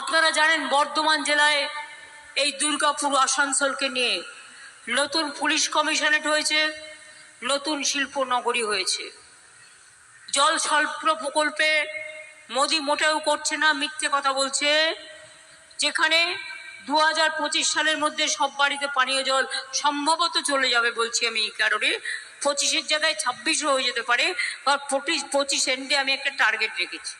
আপনারা জানেন বর্ধমান জেলায় এই দুর্গাপুর আসানসোলকে নিয়ে নতুন পুলিশ কমিশনারেট হয়েছে, নতুন শিল্প নগরী হয়েছে। জল স্বল্প প্রকল্পে মোদি মোটেও করছে না, মিথ্যে কথা বলছে। যেখানে দু হাজার পঁচিশ সালের মধ্যে সব বাড়িতে পানীয় জল সম্ভবত চলে যাবে বলছি আমি এই কারণে। পঁচিশের জায়গায় ছাব্বিশও হয়ে যেতে পারে, বা পঁচিশ পঁচিশ এন্ডে আমি একটা টার্গেট রেখেছি।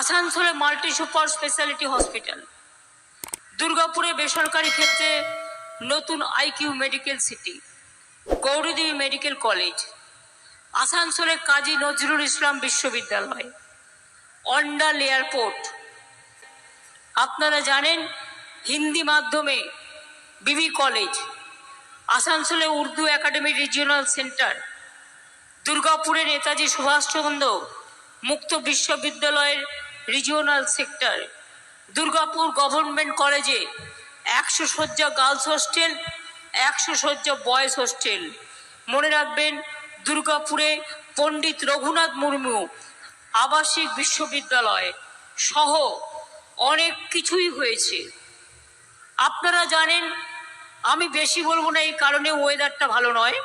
আসানসোলে মাল্টি সুপার স্পেশালিটি হসপিটাল দুর্গাপুরে বেসরকারি ক্ষেত্রে নতুন IQ medical city Gouridevi medical college আসানসোলে কাজী নজরুল ইসলাম বিশ্ববিদ্যালয়। অন্ডাল এয়ারপোর্ট। আপনারা জানেন, হিন্দি মাধ্যমে বিবি কলেজ। আসানসোলে উর্দু একাডেমি রিজিওনাল সেন্টার দুর্গাপুরে নেতাজি সুভাষচন্দ্র মুক্ত বিশ্ববিদ্যালয়ের রিজিওনাল সেক্টর দুর্গাপুর গভর্নমেন্ট কলেজে একশো শয্যা গার্লস হোস্টেল একশো শয্যা বয়েজ হোস্টেল মনে রাখবেন, দুর্গাপুরে পণ্ডিত রঘুনাথ মুর্মু আবাসিক বিশ্ববিদ্যালয় সহ অনেক কিছুই হয়েছে। আপনারা জানেন, আমি বেশি বলব না এই কারণে ওয়েদারটা ভালো নয়।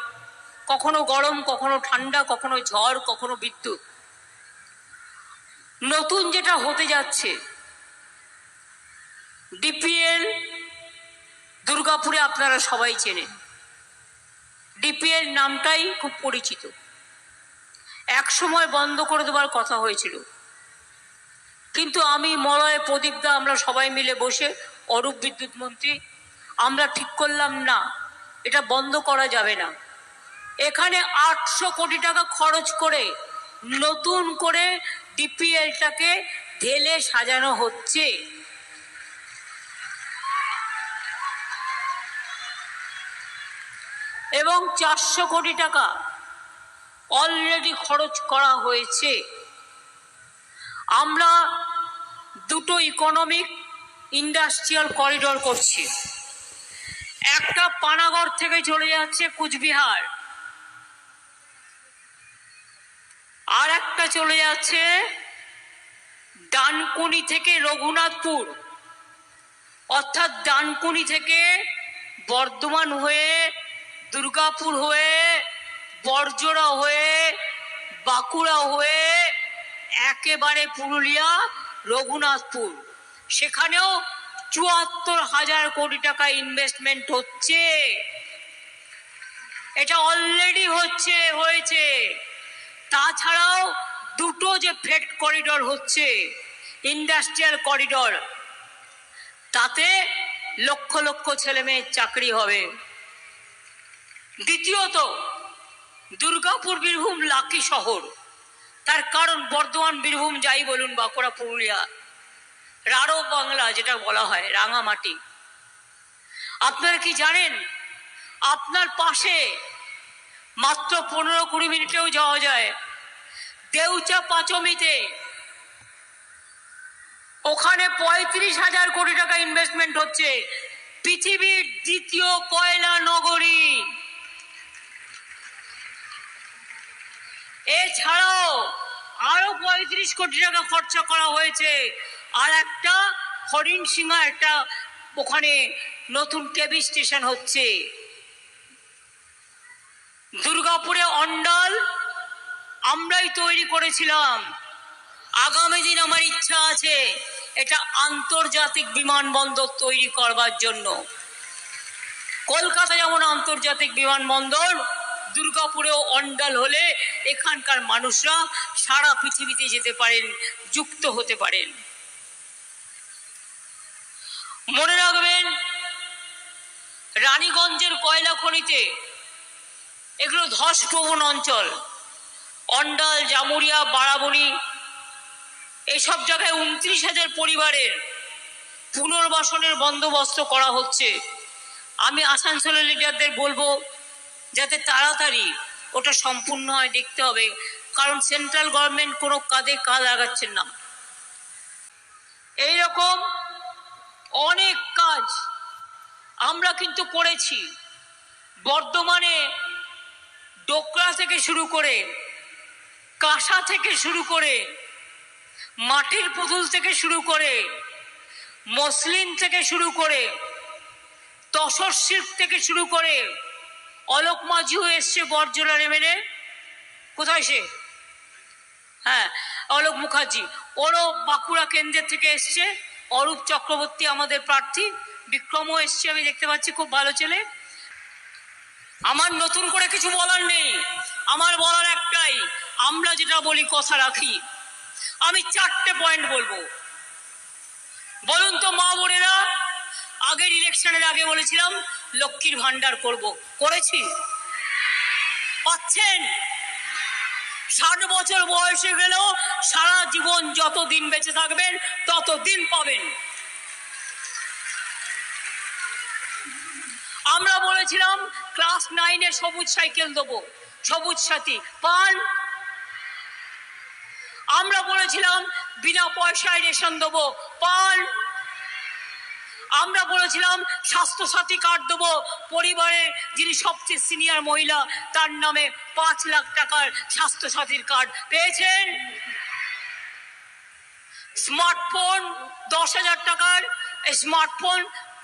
কখনো গরম, কখনো ঠান্ডা, কখনো ঝড়, কখনো বিদ্যুৎ। নতুন যেটা হতে যাচ্ছে ডিপিএল দুর্গাপুরে আপনারা সবাই চেনেন। ডিপিএল নামটাই খুব পরিচিত। এক সময় বন্ধ করে দেওয়ার কথা হয়েছিল। কিন্তু আমি, মলয় প্রদীপদা আমরা সবাই মিলে বসে অরূপ বিদ্যুৎ মন্ত্রী, আমরা ঠিক করলাম না, এটা বন্ধ করা যাবে না। এখানে আটশো কোটি টাকা খরচ করে নতুন করে ডিপিএলটাকে ঢেলে সাজানো হচ্ছে। এবং চারশো কোটি টাকা অলরেডি খরচ করা হয়েছে। আমরা দুটো ইকোনমিক ইন্ডাস্ট্রিয়াল করিডোর করছি। একটা পানাগড় থেকে চলে যাচ্ছে কুচবিহার। আর একটা চলে যাচ্ছে ডানকুনি থেকে রঘুনাথপুর। অর্থাৎ ডানকুনি থেকে বর্ধমান হয়ে, দুর্গাপুর হয়ে বর্জরা হয়ে, বাঁকুড়া হয়ে একেবারে পুরুলিয়া, রঘুনাথপুর। সেখানেও চুয়াত্তর হাজার কোটি টাকা ইনভেস্টমেন্ট হচ্ছে। এটা অলরেডি হচ্ছে, হয়েছে। তাছাড়াও দুটো যে ফ্রেট করিডর হচ্ছে, ইন্ডাস্ট্রিয়াল করিডর, তাতে লক্ষ লক্ষ ছেলে মেয়ের চাকরি হবে। দ্বিতীয়ত, দুর্গাপুর বীরভূম লাকি শহর। তার কারণ বর্ধমান বীরভূম, যাই বলুন, বাঁকুড়া, পুরুলিয়া। রারো বাংলা, যেটা বলা হয়, রাঙামাটি। আপনারা কি জানেন, আপনার পাশে মাত্র পনেরো কুড়ি মিনিটেও যাওয়া যায়। দেউচা পাঁচমিতে। ওখানে পঁয়ত্রিশ হাজার কোটি টাকা ইনভেস্টমেন্ট হচ্ছে। পৃথিবীর দ্বিতীয় কয়লা নগরী। এছাড়াও আরও পঁয়ত্রিশ কোটি টাকা খরচা করা হয়েছে। আর একটা হরিণ সিংহা একটা ওখানে নতুন কেবি স্টেশন হচ্ছে। দুর্গাপুরে অন্ডাল আমরাই তৈরি করেছিলাম। আগামী দিন আমার ইচ্ছা আছে এটা আন্তর্জাতিক বিমানবন্দর তৈরি করবার জন্য। কলকাতা যেমন আন্তর্জাতিক বিমানবন্দর, দুর্গাপুরেও অন্ডাল হলে এখানকার মানুষরা সারা পৃথিবীতে যেতে পারেন, যুক্ত হতে পারেন। মনে রাখবেন, রানীগঞ্জের কয়লা খনিতে এগুলো ধসপ্রবণ অঞ্চল। অন্ডাল, জামুরিয়া বাড়াবনি এসব জায়গায় উনত্রিশ হাজার পরিবারের পুনর্বাসনের বন্দোবস্ত করা হচ্ছে। আমি আসানসোলের লিডারদের বলব, যাতে তাড়াতাড়ি ওটা সম্পূর্ণ হয় দেখতে হবে, কারণ সেন্ট্রাল গভর্নমেন্ট কোনো কাঁধে কাজ লাগাচ্ছেন না। এইরকম অনেক কাজ আমরা কিন্তু করেছি। বর্ধমানে ডোকরা থেকে শুরু করে, কাঁসা থেকে শুরু করে, মাটির পুতুল থেকে শুরু করে, মসলিন থেকে শুরু করে, তসর শিল্প থেকে শুরু করে, অলোক মাঝিও এসছে বর্জনা নেমেনে। কোথায় সে? হ্যাঁ অলোক মুখার্জি। ওরও বাঁকুড়া কেন্দ্রের থেকে এসছে। অরূপ চক্রবর্তী আমাদের প্রার্থী। বিক্রমও এসছে, আমি দেখতে পাচ্ছি, খুব ভালো ছেলে। আমার নতুন করে কিছু বলার নেই। আমার বলার একটাই, আমরা যেটা বলি কথা রাখি। আমি চারটে পয়েন্ট বলব। বলুন তো মা বোনেরা, আগের ইলেকশনের আগে বলেছিলাম, লক্ষ্মীর ভান্ডার করব। করেছি। পাচ্ছেন? ষাট বছর বয়সে গেলেও সারা জীবন যত দিন বেঁচে থাকবেন তত দিন পাবেন। বলেছিলাম ক্লাস নাইনে সবুজ সাইকেল দেবো, সবুজ সাথী। পান আমরা বলেছিলাম, বিনা পয়সায় রেশন দেবো। পান আমরা বলেছিলাম স্বাস্থ্যসাথী কার্ড দেবো। পরিবারের যিনি সবচেয়ে সিনিয়র মহিলা, তার নামে পাঁচ লাখ টাকার স্বাস্থ্যসাথীর কার্ড পেয়েছেন? স্মার্টফোন দশ হাজার টাকার স্মার্টফোন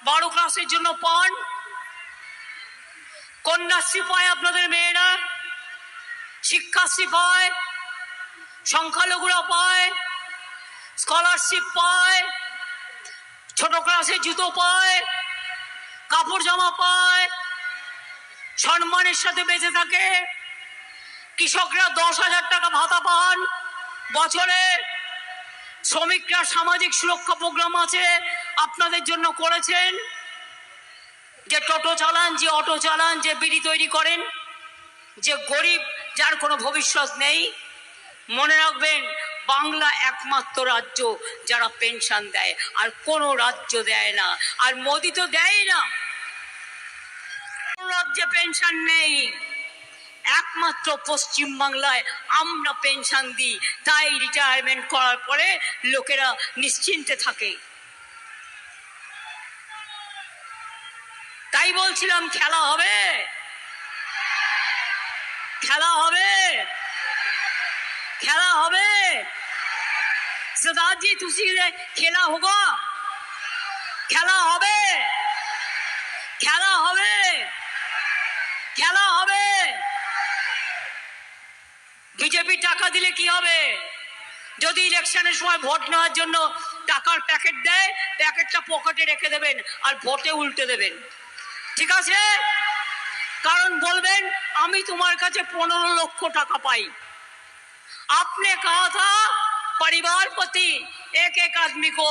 বারো ক্লাসের জন্য পান। কন্যাশ্রী পায় আপনাদের মেয়েরা শিক্ষাশ্রী পায় সংখ্যালঘুরা পায় স্কলারশিপ পায়, ছোট ক্লাসে জুতো পায়, কাপড় জামা পায়, সম্মানের সাথে বেঁচে থাকে। কৃষকরা দশ হাজার টাকা ভাতা পান বছরে। শ্রমিকরা সামাজিক সুরক্ষা প্রোগ্রাম আছে, আপনাদের জন্য করেছেন। যে টোটো চালান, যে অটো চালান, যে বিড়ি তৈরি করেন, যে গরিব যার কোনো ভবিষ্যৎ নেই, মনে রাখবেন বাংলা একমাত্র রাজ্য যারা পেনশন দেয়, আর কোনো রাজ্য দেয় না, আর মোদি তো দেয় না। কোনো রাজ্যে পেনশন নেই, একমাত্র পশ্চিম বাংলায় আমরা পেনশন দিই, তাই রিটায়ারমেন্ট করার পরে লোকেরা নিশ্চিন্তে থাকে। তাই বলছিলাম খেলা হবে খেলা হবে খেলা হবে सरदार जी तुसी ने खेला होगा খেলা হবে খেলা হবে খেলা হবে বিজেপি টাকা দিলে কি হবে যদি ইলেকশনের সময় ভোট নেওয়ার জন্য টাকার প্যাকেট দেয় প্যাকেটটা পকেটে রেখে দেবেন আর ভোটে উল্টে দেবেন ঠিক আছে কারণ বলবেন আমি তোমার কাছে পনেরো লক্ষ টাকা পাই आपने कहा था परिवार प्रति एक एक आदमी को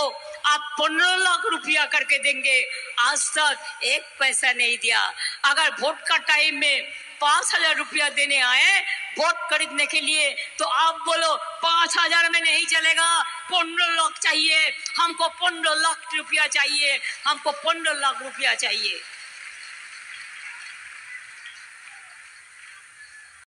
आप पंद्रह लाख रुपया करके देंगे आज तक एक पैसा नहीं दिया अगर वोट का टाइम में पाँच हजार रुपया देने आए वोट खरीदने के लिए तो आप बोलो पाँच हजार में नहीं चलेगा पंद्रह लाख चाहिए हमको पंद्रह लाख रुपया चाहिए हमको पंद्रह लाख रुपया चाहिए